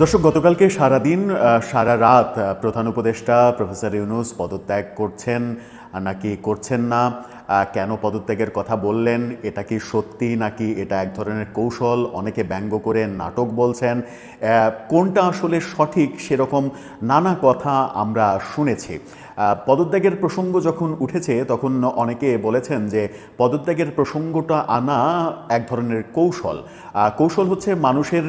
দর্শক, গতকালকে সারাদিন সারা রাত প্রধান উপদেষ্টা প্রফেসর ইউনুস পদত্যাগ করছেন নাকি করছেন না? কেন পদত্যাগের কথা বললেন? এটা কি সত্যি নাকি এটা এক ধরনের কৌশল? অনেকে ব্যঙ্গ করে নাটক বলছেন। কোনটা আসলে সঠিক সেরকম নানা কথা আমরা শুনেছি। পদত্যাগের প্রসঙ্গ যখন উঠেছে, তখন অনেকে বলেছেন যে পদত্যাগের প্রসঙ্গটা আনা এক ধরনের কৌশল। কৌশল হচ্ছে মানুষের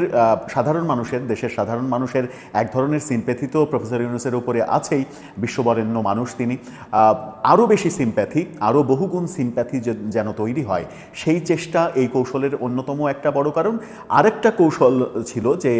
সাধারণ মানুষের, দেশের সাধারণ মানুষের এক ধরনের সিম্প্যাথি তো প্রফেসর ইউনুসের উপরে আছেই বিশ্ববরেণ্য মানুষ তিনি। আরও বেশি সিম্প্যাথি আরও বহুগুণ সিম্প্যাথি যেন তৈরি হয়, সেই চেষ্টা এই কৌশলের অন্যতম একটা বড় কারণ। আরেকটা কৌশল ছিল যে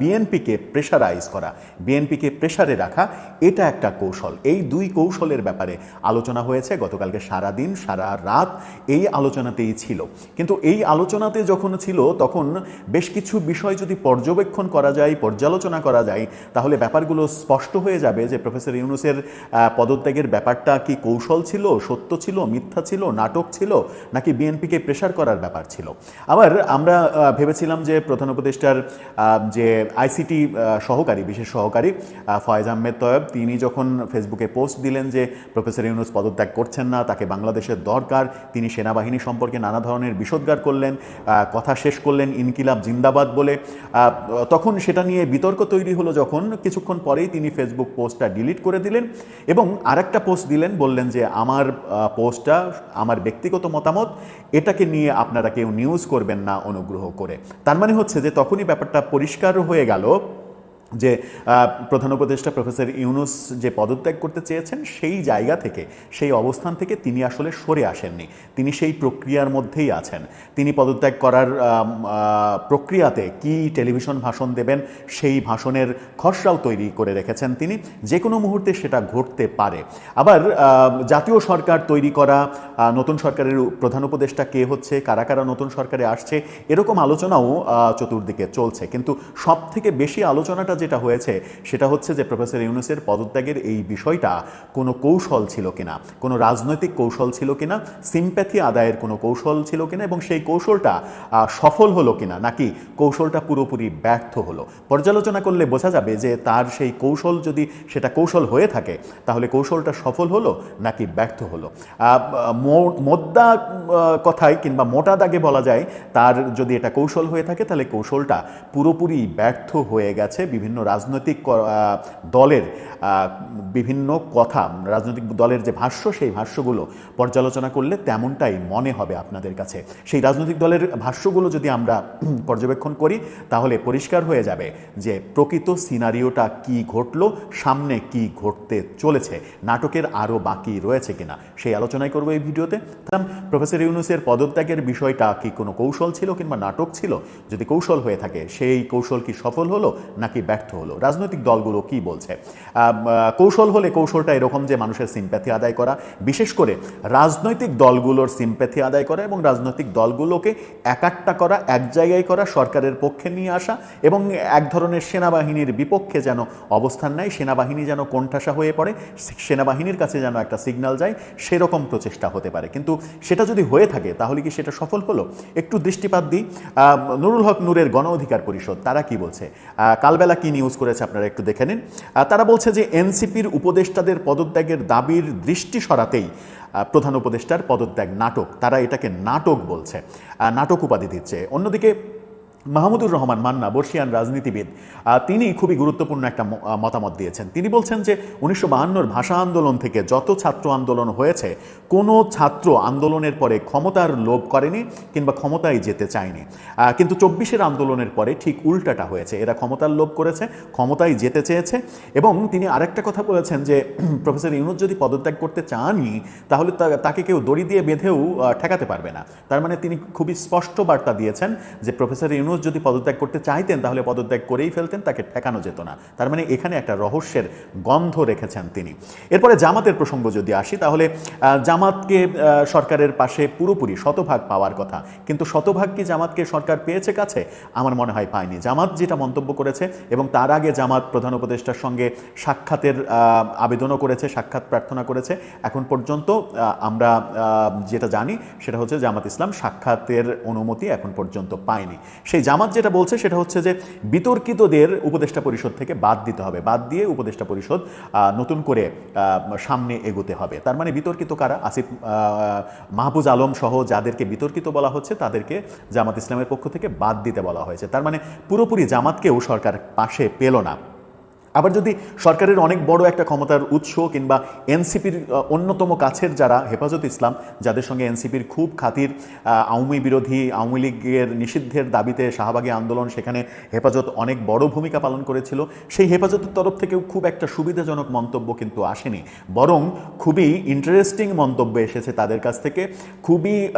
বিএনপিকে প্রেশারাইজ করা, বিএনপিকে প্রেশারে রাখা, এটা একটা কৌশল। এই দুই কৌশলের ব্যাপারে আলোচনা হয়েছে। গতকালকে সারা দিন সারা রাত এই আলোচনাতেই ছিল। কিন্তু এই আলোচনাতে যখন ছিল, তখন বেশ কিছু বিষয় যদি পর্যবেক্ষণ করা যায়, পর্যালোচনা করা যায়, তাহলে ব্যাপারগুলো স্পষ্ট হয়ে যাবে যে প্রফেসর ইউনুসের পদত্যাগের ব্যাপারটা কি কৌশল ছিল, সত্য ছিল, মিথ্যা ছিল, নাটক ছিল, নাকি বিএনপিকে প্রেশার করার ব্যাপার ছিল? আবার আমরা ভেবেছিলাম যে প্রধান উপদেষ্টার যে আইসিটি সহকারী, বিশেষ সহকারী ফয়েজ আহমেদ তয়েব, তিনি যখন ফেসবুকে পোস্ট দিলেন যে প্রফেসর ইউনুস পদত্যাগ করছেন না, তাকে বাংলাদেশের দরকার। তিনি সেনাবাহিনী সম্পর্কে নানা ধরনের বিষোদ্গার করলেন কথা শেষ করলেন ইনকিলাব জিন্দাবাদ বলে। তখন সেটা নিয়ে বিতর্ক তৈরি হলো যখন কিছুক্ষণ পরেই তিনি ফেসবুক পোস্টটা ডিলিট করে দিলেন এবং আরেকটা পোস্ট দিলেন, বললেন যে আমার পোস্টটা, আমার ব্যক্তিগত মতামত, এটাকে নিয়ে আপনারা কেউ নিউজ করবেন না অনুগ্রহ করে। তার মানে হচ্ছে যে তখনই ব্যাপারটা পরিষ্কার হয়ে গেল যে প্রধান উপদেষ্টা প্রফেসর ইউনুস যে পদত্যাগ করতে চেয়েছেন, সেই জায়গা থেকে, সেই অবস্থান থেকে তিনি আসলে সরে আসেননি। তিনি সেই প্রক্রিয়ার মধ্যেই আছেন। তিনি পদত্যাগ করার প্রক্রিয়াতে কি টেলিভিশন ভাষণ দেবেন, সেই ভাষণের খসড়াও তৈরি করে রেখেছেন তিনি। যে কোনো মুহূর্তে সেটা ঘটতে পারে। আবার জাতীয় সরকার তৈরি করা নতুন সরকারের প্রধান উপদেষ্টা কে হচ্ছে, কারা কারা নতুন সরকারে আসছে, এরকম আলোচনাও চতুর্দিকে চলছে। কিন্তু সব থেকে বেশি আলোচনাটা যেটা হয়েছে, সেটা হচ্ছে যে প্রফেসর ইউনুসের পদত্যাগের এই বিষয়টা কোনো কৌশল ছিল কিনা, কোনো রাজনৈতিক কৌশল ছিল কিনা সিম্প্যাথি আদায়ের কোনো কৌশল ছিল কিনা এবং সেই কৌশলটা সফল হলো কিনা, নাকি কৌশলটা পুরোপুরি ব্যর্থ হলো। পর্যালোচনা করলে বোঝা যাবে যে তার সেই কৌশল যদি সেটা কৌশল হয়ে থাকে, তাহলে কৌশলটা সফল হলো নাকি ব্যর্থ হলো। মোদ্দা কথায় কিংবা মোটা দাগে বলা যায়, তার যদি এটা কৌশল হয়ে থাকে, তাহলে কৌশলটা পুরোপুরি ব্যর্থ হয়ে গেছে বিভিন্ন রাজনৈতিক দলের বিভিন্ন কথা, রাজনৈতিক দলের যে ভাষ্য, সেই ভাষ্যগুলো পর্যালোচনা করলে তেমনটাই মনে হবে আপনাদের কাছে। সেই রাজনৈতিক দলের ভাষ্যগুলো যদি আমরা পর্যবেক্ষণ করি, তাহলে পরিষ্কার হয়ে যাবে যে প্রকৃত সিনারিওটা কি ঘটলো, সামনে কি ঘটতে চলেছে, নাটকের আরও বাকি রয়েছে কিনা। সেই আলোচনাই করব এই ভিডিওতে। প্রফেসর ইউনুসের পদত্যাগের বিষয়টা কি কোনো কৌশল ছিল কিংবা নাটক ছিল? যদি কৌশল হয়ে থাকে, সেই কৌশল কি সফল হলো, নাকি ব্যর্থ হলো। রাজনৈতিক দলগুলো কি বলছে? কৌশল হলে কৌশলটা এরকম যে মানুষের সিম্প্যাথি আদায় করা, বিশেষ করে রাজনৈতিক দলগুলোর সিম্প্যাথি আদায় করা এবং রাজনৈতিক দলগুলোকে একাট্টা করা, এক জায়গায় করা, সরকারের পক্ষে নিয়ে আসা এবং এক ধরনের সেনাবাহিনীর বিপক্ষে যেন অবস্থান নেয়, সেনাবাহিনী যেন কোণঠাসা হয়ে পড়ে, সেনাবাহিনীর কাছে যেন একটা সিগন্যাল যায়, সেরকম প্রচেষ্টা হতে পারে। কিন্তু সেটা যদি হয়ে থাকে, তাহলে কি সেটা সফল হলো? একটু দৃষ্টিপাত দিই। নুরুল হক নূরের গণ অধিকার পরিষদ, তারা কি বলছে? কালবেলা কি ইউজ করেছে আপনারা একটু দেখে নিন। তারা বলছে যে এনসিপির উপদেষ্টাদের পদত্যাগের দাবির দৃষ্টি সরাতেই প্রধান উপদেষ্টার পদত্যাগ নাটক, তারা এটাকে নাটক বলছে নাটক উপাধি দিচ্ছে। অন্যদিকে মাহমুদুর রহমান মান্না, বর্ষিয়ান রাজনীতিবিদ তিনি খুবই গুরুত্বপূর্ণ একটা মতামত দিয়েছেন। তিনি বলছেন যে উনিশশো বাহান্নর ভাষা আন্দোলন থেকে যত ছাত্র আন্দোলন হয়েছে, কোনো ছাত্র আন্দোলনের পরে ক্ষমতার লোভ করেনি কিংবা ক্ষমতায় যেতে চায়নি। কিন্তু চব্বিশের আন্দোলনের পরে ঠিক উল্টাটা হয়েছে। এরা ক্ষমতার লোভ করেছে, ক্ষমতায় যেতে চেয়েছে এবং তিনি আরেকটা কথা বলেছেন যে প্রফেসর ইউনুস যদি পদত্যাগ করতে চানই, তাহলে তাকে কেউ দড়ি দিয়ে বেঁধেও ঠেকাতে পারবে না। তার মানে তিনি খুবই স্পষ্ট বার্তা দিয়েছেন যে প্রফেসর ইউনুস যদি পদত্যাগ করতে চাইতেন, তাহলে পদত্যাগ করেই ফেলতেন, তাকে ঠেকানো যেত না। তার মানে এখানে একটা রহস্যের গন্ধ রেখেছেন তিনি। এরপরে জামাতের প্রসঙ্গ যদি আসি, তাহলে জামাতকে সরকারের পাশে পুরোপুরি শতভাগ পাওয়ার কথা। কিন্তু শতভাগ কি জামাতকে সরকার পেয়েছে কাছে? আমার মনে হয় পায়নি। জামাত যেটা মন্তব্য করেছে এবং তার আগে জামাত প্রধান উপদেষ্টার সঙ্গে সাক্ষাতের আবেদনও করেছে, সাক্ষাৎ প্রার্থনা করেছে। এখন পর্যন্ত আমরা যেটা জানি সেটা হচ্ছে জামাত ইসলাম সাক্ষাতের অনুমতি এখন পর্যন্ত পায়নি। সেই জামাত যেটা বলছে সেটা হচ্ছে যে বিতর্কিতদের উপদেষ্টা পরিষদ থেকে বাদ দিতে হবে। বাদ দিয়ে উপদেষ্টা পরিষদ নতুন করে সামনে এগোতে হবে। তার মানে বিতর্কিত কারা? আসিফ মাহবুজ আলম সহ যাদেরকে বিতর্কিত বলা হচ্ছে, তাদেরকে জামাত ইসলামের পক্ষ থেকে বাদ দিতে বলা হয়েছে। তার মানে পুরোপুরি জামাতকেও সরকার পাশে পেল না। আবার যদি সরকারের অনেক বড় একটা ক্ষমতার উৎস কিংবা এনসিপির অন্যতম কাছের যারা, হেফাজত ইসলাম, যাদের সঙ্গে এনসিপির খুব খাতির আওয়ামী বিরোধী, আওয়ামী লীগের নিষিদ্ধের দাবিতে শাহবাগী আন্দোলন সেখানে হেফাজত অনেক বড় ভূমিকা পালন করেছিল, সেই হেফাজতের তরফ থেকেও খুব একটা সুবিধাজনক মন্তব্য কিন্তু আসেনি। বরং খুবই ইন্টারেস্টিং মন্তব্য এসেছে তাদের কাছ থেকে, খুবই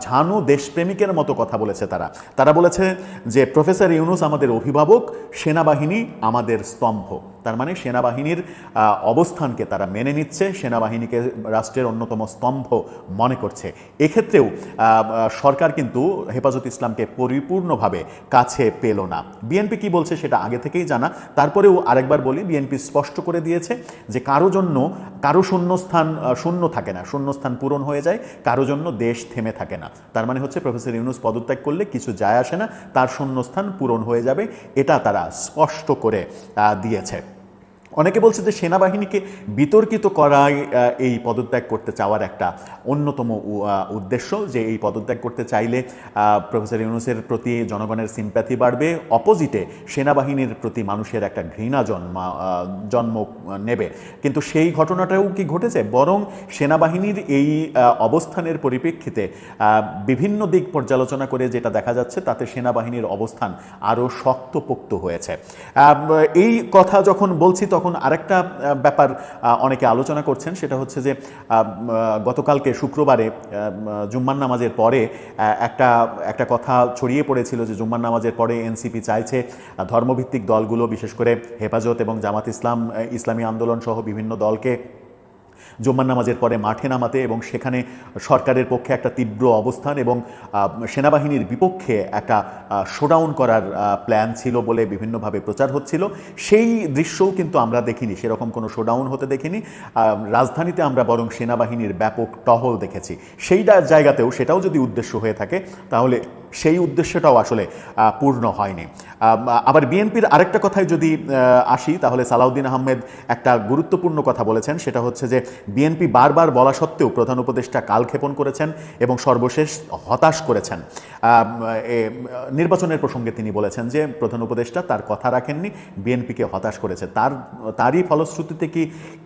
ঝানু দেশপ্রেমিকের মতো কথা বলেছে তারা। তারা বলেছে যে, প্রফেসর ইউনুস আমাদের অভিভাবক, সেনাবাহিনী আমাদের স্তম্ভ। হোক তার মানে সেনাবাহিনীর অবস্থানকে তারা মেনে নিচ্ছে, সেনাবাহিনীকে রাষ্ট্রের অন্যতম স্তম্ভ মনে করছে। এক্ষেত্রেও সরকার কিন্তু হেফাজত ইসলামকে পরিপূর্ণভাবে কাছে পেল না। বিএনপি কি বলছে সেটা আগে থেকেই জানা। তারপরেও আরেকবার বলি, বিএনপি স্পষ্ট করে দিয়েছে যে কারও জন্য, কারও শূন্যস্থান শূন্য থাকে না। শূন্যস্থান পূরণ হয়ে যায়, কারও জন্য দেশ থেমে থাকে না। তার মানে হচ্ছে প্রফেসর ইউনুস পদত্যাগ করলে কিছু যায় আসে না, তার শূন্যস্থান পূরণ হয়ে যাবে, এটা তারা স্পষ্ট করে দিয়েছে। অনেকে বলছে যে সেনাবাহিনীকে বিতর্কিত করাই এই পদত্যাগ করতে চাওয়ার একটা অন্যতম উদ্দেশ্য যে এই পদত্যাগ করতে চাইলে প্রফেসর ইউনুসের প্রতি জনগণের সিম্প্যাথি বাড়বে অপোজিটে সেনাবাহিনীর প্রতি মানুষের একটা ঘৃণা জন্ম জন্ম নেবে। কিন্তু সেই ঘটনাটাও কি ঘটেছে? বরং সেনাবাহিনীর এই অবস্থানের পরিপ্রেক্ষিতে বিভিন্ন দিক পর্যালোচনা করে যেটা দেখা যাচ্ছে, তাতে সেনাবাহিনীর অবস্থান আরও শক্তপোক্ত হয়েছে। এই কথা যখন বলছি, তখন আরেকটা ব্যাপার অনেকে আলোচনা করছেন, সেটা হচ্ছে যে গতকালকে শুক্রবারে জুম্মান নামাজের পরে একটা একটা কথা ছড়িয়ে পড়েছিল যে জুম্মান নামাজের পরে এনসিপি চাইছে ধর্মভিত্তিক দলগুলো, বিশেষ করে হেফাজত এবং জামাত ইসলাম ইসলামী আন্দোলন সহ বিভিন্ন দলকে জুম্মার নামাজের পরে মাঠে নামাতে এবং সেখানে সরকারের পক্ষে একটা তীব্র অবস্থান এবং সেনাবাহিনীর বিপক্ষে একটা শোডাউন করার প্ল্যান ছিল বলে বিভিন্নভাবে প্রচার হচ্ছিল। সেই দৃশ্যও কিন্তু আমরা দেখিনি, সেরকম কোনো শোডাউন হতে দেখিনি। রাজধানীতে আমরা বরং সেনাবাহিনীর ব্যাপক টহল দেখেছি। সেই জায়গাতেও সেটাও যদি উদ্দেশ্য হয়ে থাকে, তাহলে সেই উদ্দেশ্যটাও আসলে পূর্ণ হয়নি। আবার বিএনপির আরেকটা কথায় যদি আসি, তাহলে সালাউদ্দিন আহমেদ একটা গুরুত্বপূর্ণ কথা বলেছেন। সেটা হচ্ছে যে, বিএনপি বারবার বলা সত্ত্বেও প্রধান উপদেষ্টা কালক্ষেপণ করেছেন এবং সর্বশেষ হতাশ করেছেন। নির্বাচনের প্রসঙ্গে তিনি বলেছেন যে, প্রধান উপদেষ্টা তার কথা রাখেননি, বিএনপিকে হতাশ করেছে। তার, তারই ফলশ্রুতিতে কি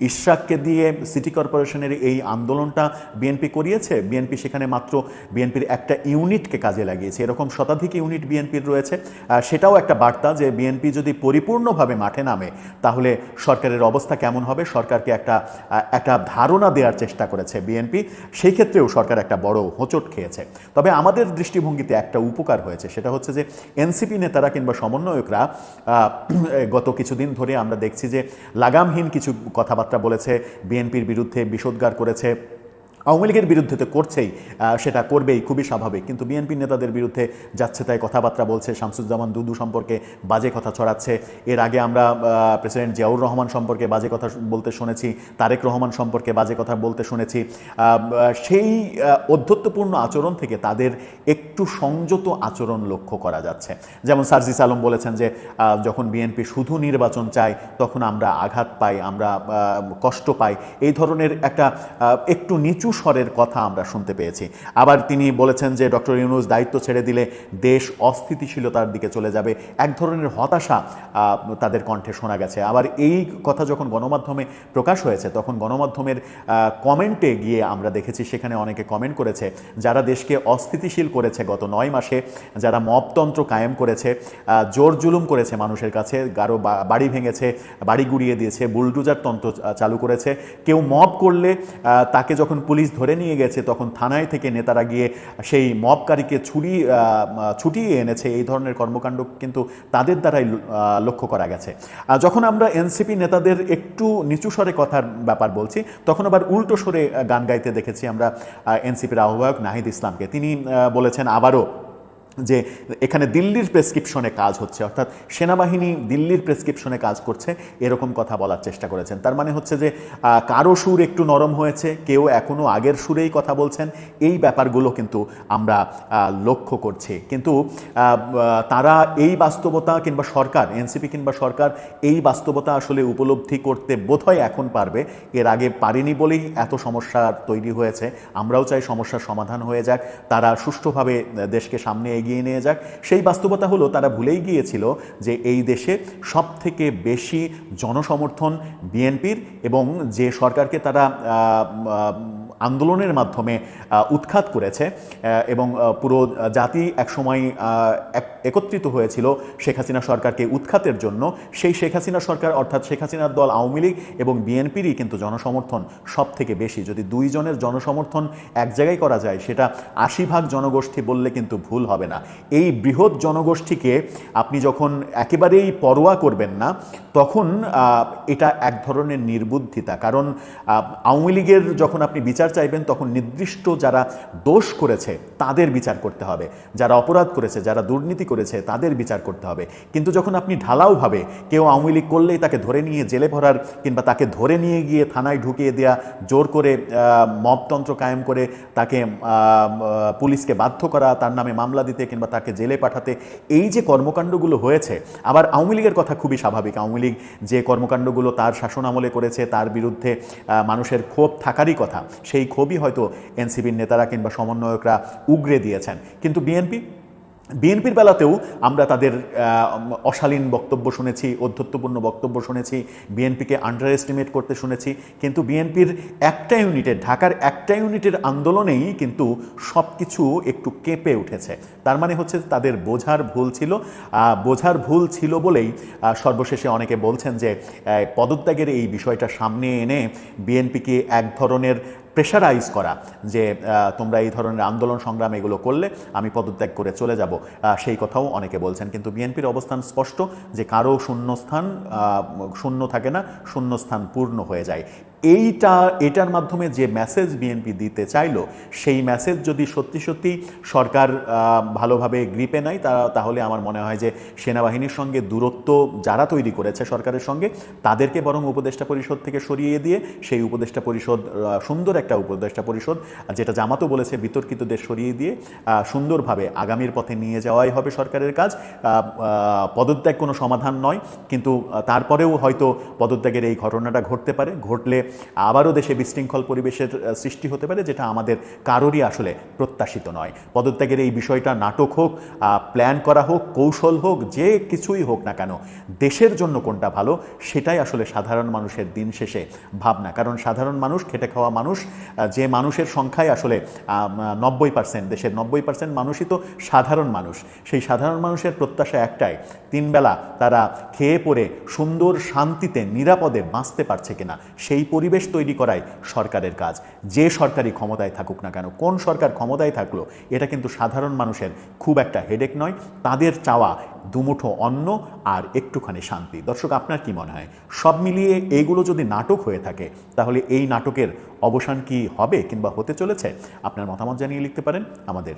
ইশরাককে দিয়ে সিটি কর্পোরেশনের এই আন্দোলনটা বিএনপি করিয়েছে? বিএনপি সেখানে মাত্র বিএনপির একটা ইউনিটকে কাজে লাগিয়েছে। এরকম শতাধিক ইউনিট বিএনপির রয়েছে। সেটাও একটা বার্তা যে বিএনপি যদি পরিপূর্ণভাবে মাঠে নামে, তাহলে সরকারের অবস্থা কেমন হবে? সরকারকে একটা একটা ধারণা দেওয়ার চেষ্টা করেছে বিএনপি। সেই ক্ষেত্রেও সরকার একটা বড় হোঁচট খেয়েছে। তবে আমাদের দৃষ্টিভঙ্গিতে একটা উপকার হয়েছে, সেটা হচ্ছে যে এনসিপি নেতারা কিংবা সমন্বয়করা গত কিছুদিন ধরে আমরা দেখছি যে লাগামহীন কিছু কথাবার্তা বলেছে, বিএনপির বিরুদ্ধে বিষোদ্গার করেছে আওয়ামী লীগের বিরুদ্ধে তো করছেই সেটা করবেই, খুবই স্বাভাবিক। কিন্তু বিএনপি নেতাদের বিরুদ্ধে যাচ্ছে তাই কথাবার্তা বলছে, শামসুজ্জামান দুদু সম্পর্কে বাজে কথা ছড়াচ্ছে। এর আগে আমরা প্রেসিডেন্ট জিয়াউর রহমান সম্পর্কে বাজে কথা বলতে শুনেছি, তারেক রহমান সম্পর্কে বাজে কথা বলতে শুনেছি। সেই অধ্যত্বপূর্ণ আচরণ থেকে তাদের একটু সংযত আচরণ লক্ষ্য করা যাচ্ছে। যেমন সার্জিস আলম বলেছেন যে যখন বিএনপি শুধু নির্বাচন চায়, তখন আমরা আঘাত পাই, আমরা কষ্ট পাই। এই ধরনের একটা একটু নিচু স্বরের কথা আমরা শুনতে পেয়েছি। আবার তিনি বলেছেন যে, ডক্টর ইউনুস দায়িত্ব ছেড়ে দিলে দেশ অস্থিতিশীলতার দিকে চলে যাবে। এক ধরনের হতাশা তাদের কণ্ঠে শোনা গেছে। আবার এই কথা যখন গণমাধ্যমে প্রকাশ হয়েছে, তখন গণমাধ্যমের কমেন্টে গিয়ে আমরা দেখেছি, সেখানে অনেকে কমেন্ট করেছে, যারা দেশকে অস্থিতিশীল করেছে গত নয় মাসে, যারা মপতন্ত্র কায়েম করেছে জোর জুলুম করেছে মানুষের কাছে, গারো বাড়ি ভেঙেছে, বাড়ি গুড়িয়ে দিয়েছে, বুলডুজার তন্ত্র চালু করেছে। কেউ মব করলে তাকে যখন পুলিশ ধরে নিয়ে গেছে, তখন থানায় থেকে নেতারা গিয়ে সেই মবকারীকে ছুরি ছুটিয়ে এনেছে। এই ধরনের কর্মকাণ্ড কিন্তু তাদের দ্বারাই লক্ষ্য করা গেছে। যখন আমরা এনসিপি নেতাদের একটু নিচু স্বরে কথার ব্যাপার বলছি, তখন আবার উল্টো স্বরে গান গাইতে দেখেছি আমরা এনসিপির আহ্বায়ক নাহিদ ইসলামকে। তিনি বলেছেন, আবারও যে এখানে দিল্লির প্রেসক্রিপশনে কাজ হচ্ছে, অর্থাৎ সেনাবাহিনী দিল্লির প্রেসক্রিপশনে কাজ করছে, এরকম কথা বলার চেষ্টা করেছেন। তার মানে হচ্ছে যে কারও সুর একটু নরম হয়েছে, কেউ এখনও আগের সুরেই কথা বলছেন, এই ব্যাপারগুলো কিন্তু আমরা লক্ষ্য করছি। কিন্তু তারা এই বাস্তবতা কিংবা সরকার, এনসিপি কিংবা সরকার এই বাস্তবতা আসলে উপলব্ধি করতে বোধহয় এখন পারবে। এর আগে পারেনি বলেই এত সমস্যা তৈরি হয়েছে। আমরাও চাই সমস্যার সমাধান হয়ে যাক। তারা সুষ্ঠুভাবে দেশকে সামনে এগিয়ে নিয়ে যাক। সেই বাস্তবতা হলো, তারা ভুলেই গিয়েছিল যে এই দেশে সব থেকে বেশি জনসমর্থন বিএনপির এবং যে সরকারকে তারা আন্দোলনের মাধ্যমে উৎখাত করেছে এবং পুরো জাতি একসময় একত্রিত হয়েছিল শেখ হাসিনা সরকারকে উৎখাতের জন্য। সেই শেখ হাসিনা সরকার, অর্থাৎ শেখ হাসিনার দল আওয়ামী লীগ এবং বিএনপিরই কিন্তু জনসমর্থন সব থেকে বেশি। যদি দুইজনের জনসমর্থন এক জায়গায় করা যায়, সেটা আশি ভাগ জনগোষ্ঠী বললে কিন্তু ভুল হবে না। এই বৃহৎ জনগোষ্ঠীকে আপনি যখন একেবারেই পরোয়া করবেন না, তখন এটা এক ধরনের নির্বুদ্ধিতা। কারণ আওয়ামী লীগের যখন আপনি বিচার চাইবেন, তখন নির্দিষ্ট যারা দোষ করেছে তাদের বিচার করতে হবে। যারা অপরাধ করেছে, যারা দুর্নীতি করেছে তাদের বিচার করতে হবে। কিন্তু যখন আপনি ঢালাওভাবে কেউ আওয়ামী লীগ করলেই তাকে ধরে নিয়ে জেলে ভরার কিংবা তাকে ধরে নিয়ে গিয়ে থানায় ঢুকিয়ে দেওয়া জোর করে মবতন্ত্র কায়েম করে তাকে পুলিশকে বাধ্য করা, তার নামে মামলা দিতে কিংবা তাকে জেলে পাঠাতে, এই যে কর্মকাণ্ডগুলো হয়েছে, আবার আওয়ামী লীগের কথা খুবই স্বাভাবিক। আওয়ামী লীগ যে কর্মকাণ্ডগুলো তার শাসন আমলে করেছে, তার বিরুদ্ধে মানুষের ক্ষোভ থাকারই কথা। সেই ক্ষোভই হয়তো এনসিবির নেতারা কিংবা সমন্বয়করা উগরে দিয়েছেন। কিন্তু বিএনপি, বিএনপির বেলাতেও আমরা তাদের অশালীন বক্তব্য শুনেছি, অধ্যত্বপূর্ণ বক্তব্য শুনেছি, বিএনপিকে আন্ডার এস্টিমেট করতে শুনেছি। কিন্তু বিএনপির একটা ইউনিটের, ঢাকার একটা ইউনিটের আন্দোলনেই কিন্তু সব কিছু একটু কেঁপে উঠেছে। তার মানে হচ্ছে তাদের বোঝার ভুল ছিল। বোঝার ভুল ছিল বলেই সর্বশেষে অনেকে বলছেন যে পদত্যাগের এই বিষয়টা সামনে এনে বিএনপিকে এক ধরনের প্রেশারাইজ করা যে তোমরা এই ধরনের আন্দোলন সংগ্রাম এগুলো করলে আমি পদত্যাগ করে চলে যাব। সেই কথাও অনেকে বলছেন। কিন্তু বিএনপির অবস্থান স্পষ্ট যে, কারও শূন্যস্থান শূন্য থাকে না, শূন্যস্থান পূর্ণ হয়ে যায়। এইটা, এটার মাধ্যমে যে মেসেজ বিএনপি দিতে চাইলো, সেই মেসেজ যদি সত্যি সত্যি সরকার ভালোভাবে গ্রিপে নেয়, তা, তাহলে আমার মনে হয় যে সেনাবাহিনীর সঙ্গে দূরত্ব যারা তৈরি করেছে সরকারের সঙ্গে, তাদেরকে বরং উপদেষ্টা পরিষদ থেকে সরিয়ে দিয়ে সেই উপদেষ্টা পরিষদ সুন্দর একটা উপদেষ্টা পরিষদ, যেটা জামাতও বলেছে, বিতর্কিতদের সরিয়ে দিয়ে সুন্দরভাবে আগামীর পথে নিয়ে যাওয়াই হবে সরকারের কাজ। পদত্যাগ কোনো সমাধান নয়, কিন্তু তারপরেও হয়তো পদত্যাগের এই ঘটনাটা ঘটতে পারে। ঘটলে আবারও দেশে বিশৃঙ্খল পরিবেশের সৃষ্টি হতে পারে, যেটা আমাদের কারোরই আসলে প্রত্যাশিত নয়। পদত্যাগের এই বিষয়টা নাটক হোক প্ল্যান করা হোক, কৌশল হোক, যে কিছুই হোক না কেন, দেশের জন্য কোনটা ভালো, সেটাই আসলে সাধারণ মানুষের দিন শেষে ভাবনা। কারণ সাধারণ মানুষ, খেটে খাওয়া মানুষ যে মানুষের সংখ্যায় আসলে নব্বই পার্সেন্ট দেশের নব্বই পার্সেন্ট মানুষই তো সাধারণ মানুষ। সেই সাধারণ মানুষের প্রত্যাশা একটাই, তিনবেলা তারা খেয়ে পরে সুন্দর শান্তিতে, নিরাপদে বাঁচতে পারছে কিনা, সেই পরিবেশ তৈরি করাই সরকারের কাজ। যে সরকারি ক্ষমতায় থাকুক না কেন, কোন সরকার ক্ষমতায় থাকল, এটা কিন্তু সাধারণ মানুষের খুব একটা হেডেক নয়। তাদের চাওয়া দুমুঠো অন্ন আর একটুখানি শান্তি। দর্শক, আপনার কি মনে হয়? সব মিলিয়ে এইগুলো যদি নাটক হয়ে থাকে, তাহলে এই নাটকের অবসান কি হবে কিংবা হতে চলেছে? আপনার মতামত জানিয়ে লিখতে পারেন আমাদের